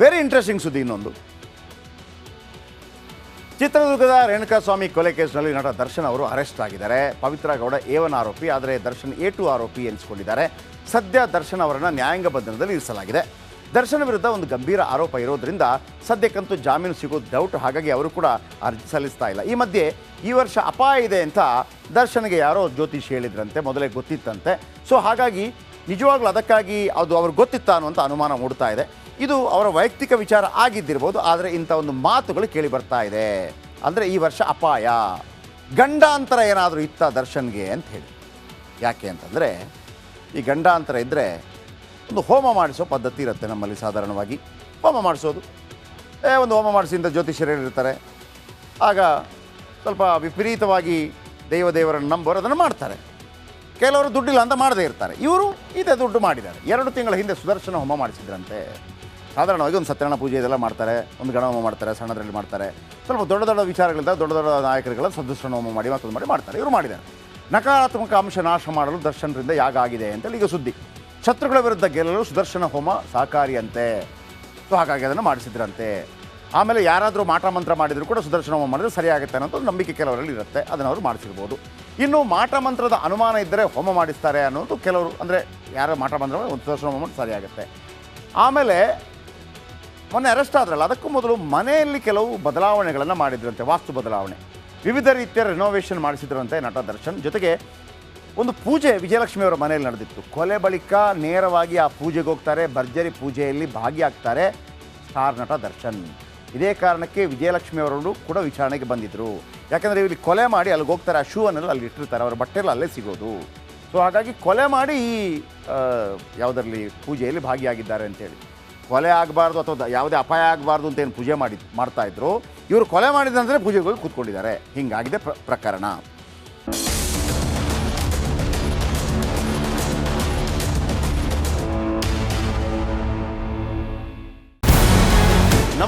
Very interesting ಸುದ್ದಿ ಇನ್ನೊಂದು. ಚಿತ್ರದುರ್ಗದ ರೇಣುಕಾಸ್ವಾಮಿ ಕೊಲೆ ಕೇಸ್ನಲ್ಲಿ ನಟ ದರ್ಶನ್ ಅವರು ಅರೆಸ್ಟ್ ಆಗಿದ್ದಾರೆ. ಪವಿತ್ರ ಗೌಡ ಎ ಒನ್ ಆರೋಪಿ, ಆದರೆ ದರ್ಶನ್ ಎ ಟು ಆರೋಪಿ ಎನಿಸಿಕೊಂಡಿದ್ದಾರೆ. ಸದ್ಯ ದರ್ಶನ್ ಅವರನ್ನು ನ್ಯಾಯಾಂಗ ಬಂಧನದಲ್ಲಿ ಇರಿಸಲಾಗಿದೆ. ದರ್ಶನ್ ವಿರುದ್ಧ ಒಂದು ಗಂಭೀರ ಆರೋಪ ಇರೋದ್ರಿಂದ ಸದ್ಯಕ್ಕಂತೂ ಜಾಮೀನು ಸಿಗೋದು ಡೌಟ್ ಹಾಗಾಗಿ ಅವರು ಕೂಡ ಅರ್ಜಿ ಸಲ್ಲಿಸ್ತಾ ಇಲ್ಲ. ಈ ಮಧ್ಯೆ ಈ ವರ್ಷ ಅಪಾಯ ಇದೆ ಅಂತ ದರ್ಶನ್ಗೆ ಯಾರೋ ಜ್ಯೋತಿಷ್ ಹೇಳಿದ್ರಂತೆ, ಮೊದಲೇ ಗೊತ್ತಿತ್ತಂತೆ. ಸೊ ಹಾಗಾಗಿ ನಿಜವಾಗ್ಲೂ ಅದಕ್ಕಾಗಿ ಅದು ಅವ್ರಿಗೆ ಗೊತ್ತಿತ್ತ ಅನ್ನುವಂಥ ಅನುಮಾನ ಮೂಡ್ತಾ ಇದೆ. ಇದು ಅವರ ವೈಯಕ್ತಿಕ ವಿಚಾರ ಆಗಿದ್ದಿರ್ಬೋದು, ಆದರೆ ಇಂಥ ಒಂದು ಮಾತುಗಳು ಕೇಳಿ ಬರ್ತಾ ಇದೆ. ಅಂದರೆ ಈ ವರ್ಷ ಅಪಾಯ. ಗಂಡಾಂತರ ಏನಾದರೂ ಇತ್ತ ದರ್ಶನ್ಗೆ ಅಂತ ಹೇಳಿ. ಯಾಕೆ ಅಂತಂದರೆ, ಈ ಗಂಡಾಂತರ ಇದ್ದರೆ ಒಂದು ಹೋಮ ಮಾಡಿಸೋ ಪದ್ಧತಿ ಇರುತ್ತೆ ನಮ್ಮಲ್ಲಿ ಸಾಧಾರಣವಾಗಿ. ಹೋಮ ಮಾಡಿಸೋದು. ಏ, ಒಂದು ಹೋಮ ಮಾಡಿಸಿಂದ ಜ್ಯೋತಿಷ್ಯರು ಹೇಳಿರ್ತಾರೆ ಆಗ ಸ್ವಲ್ಪ ವಿಪರೀತವಾಗಿ ದೇವದೇವರನ್ನು ನಂಬೋರು ಅದನ್ನು ಮಾಡ್ತಾರೆ. ಕೆಲವರು ದುಡ್ಡಿಲ್ಲ ಅಂತ ಮಾಡದೇ ಇರ್ತಾರೆ. ಇವರು ಇದೇ ದುಡ್ಡು ಮಾಡಿದ್ದಾರೆ. ಎರಡು ತಿಂಗಳ ಹಿಂದೆ ಸುದರ್ಶನ ಹೋಮ ಮಾಡಿಸಿದ್ರಂತೆ. ಸಾಧಾರಣವಾಗಿ ಒಂದು ಸತ್ಯನಾರಾಯಣ ಪೂಜೆ ಇದೆಲ್ಲ ಮಾಡ್ತಾರೆ, ಒಂದು ಗಣ ಹೋಮ ಮಾಡ್ತಾರೆ, ಸಣ್ಣದರಲ್ಲಿ ಮಾಡ್ತಾರೆ. ಸ್ವಲ್ಪ ದೊಡ್ಡ ದೊಡ್ಡ ವಿಚಾರಗಳಿಂದ ದೊಡ್ಡ ದೊಡ್ಡ ನಾಯಕರುಗಳ ಸದಸ್ಯನ ಹೋಮ ಮಾಡಿ ಮತ್ತೊಂದು ಮಾಡಿ ಮಾಡ್ತಾರೆ. ಇವರು ಮಾಡಿದ್ದಾರೆ. ನಕಾರಾತ್ಮಕ ಅಂಶ ನಾಶ ಮಾಡಲು ದರ್ಶನರಿಂದ ಯಾಗ ಆಗಿದೆ ಅಂತೇಳಿ ಈಗ ಸುದ್ದಿ. ಶತ್ರುಗಳ ವಿರುದ್ಧ ಗೆಲ್ಲಲು ಸುದರ್ಶನ ಹೋಮ ಸಹಕಾರಿಯಂತೆ. ಸೊ ಹಾಗಾಗಿ ಅದನ್ನು ಮಾಡಿಸಿದ್ರಂತೆ. ಆಮೇಲೆ ಯಾರಾದರೂ ಮಾಟ ಮಂತ್ರ ಮಾಡಿದರೂ ಕೂಡ ಸುದರ್ಶನ ಹೋಮ ಮಾಡಿದ್ರೆ ಸರಿಯಾಗುತ್ತೆ ಅನ್ನೋದು ನಂಬಿಕೆ ಕೆಲವರಲ್ಲಿ ಇರುತ್ತೆ. ಅದನ್ನು ಅವರು ಮಾಡಿಸಿರ್ಬೋದು. ಇನ್ನು ಮಾಟ ಮಂತ್ರದ ಅನುಮಾನ ಇದ್ದರೆ ಹೋಮ ಮಾಡಿಸ್ತಾರೆ ಅನ್ನೋದು ಕೆಲವರು, ಅಂದರೆ ಯಾರೋ ಮಾಟ ಮಂತ್ರ ಒಂದು ದರ್ಶನ ಹೋಮ ಸರಿಯಾಗುತ್ತೆ. ಆಮೇಲೆ ಮೊನ್ನೆ ಅರೆಸ್ಟ್ ಆದ್ರಲ್ಲ, ಅದಕ್ಕೂ ಮೊದಲು ಮನೆಯಲ್ಲಿ ಕೆಲವು ಬದಲಾವಣೆಗಳನ್ನು ಮಾಡಿದ್ರಂತೆ, ವಾಸ್ತು ಬದಲಾವಣೆ. ವಿವಿಧ ರೀತಿಯ ರಿನೋವೇಷನ್ ಮಾಡಿಸಿದ್ರಂತೆ ನಟ ದರ್ಶನ್. ಜೊತೆಗೆ ಒಂದು ಪೂಜೆ ವಿಜಯಲಕ್ಷ್ಮಿಯವರ ಮನೆಯಲ್ಲಿ ನಡೆದಿತ್ತು. ಕೊಲೆ ಬಳಿಕ ನೇರವಾಗಿ ಆ ಪೂಜೆಗೆ ಹೋಗ್ತಾರೆ, ಭರ್ಜರಿ ಪೂಜೆಯಲ್ಲಿ ಭಾಗಿಯಾಗ್ತಾರೆ ಸ್ಟಾರ್ ನಟ ದರ್ಶನ್. ಇದೇ ಕಾರಣಕ್ಕೆ ವಿಜಯಲಕ್ಷ್ಮಿ ಅವರು ಕೂಡ ವಿಚಾರಣೆಗೆ ಬಂದಿದ್ದರು ಯಾಕಂದರೆ ಇಲ್ಲಿ ಕೊಲೆ ಮಾಡಿ ಅಲ್ಲಿಗೆ ಹೋಗ್ತಾರೆ, ಆ ಶೂ ಅನ್ನೋದು ಅಲ್ಲಿ ಇಟ್ಟಿರ್ತಾರೆ, ಅವರ ಬಟ್ಟೆಲ್ಲ ಅಲ್ಲೇ ಸಿಗೋದು. ಸೊ ಹಾಗಾಗಿ ಕೊಲೆ ಮಾಡಿ ಈ ಯಾವುದರಲ್ಲಿ ಪೂಜೆಯಲ್ಲಿ ಭಾಗಿಯಾಗಿದ್ದಾರೆ ಅಂತೇಳಿ. ಕೊಲೆ ಆಗಬಾರ್ದು ಅಥವಾ ಯಾವುದೇ ಅಪಾಯ ಆಗಬಾರ್ದು ಅಂತ ಏನು ಪೂಜೆ ಮಾಡಿ ಮಾಡ್ತಾ ಇದ್ರು. ಇವರು ಕೊಲೆ ಮಾಡಿದಂದರೆ ಪೂಜೆಗೆ ಹೋಗಿ ಕೂತ್ಕೊಂಡಿದ್ದಾರೆ. ಹೀಗಾಗಿದೆ ಪ್ರ, ಪ್ರಕರಣ.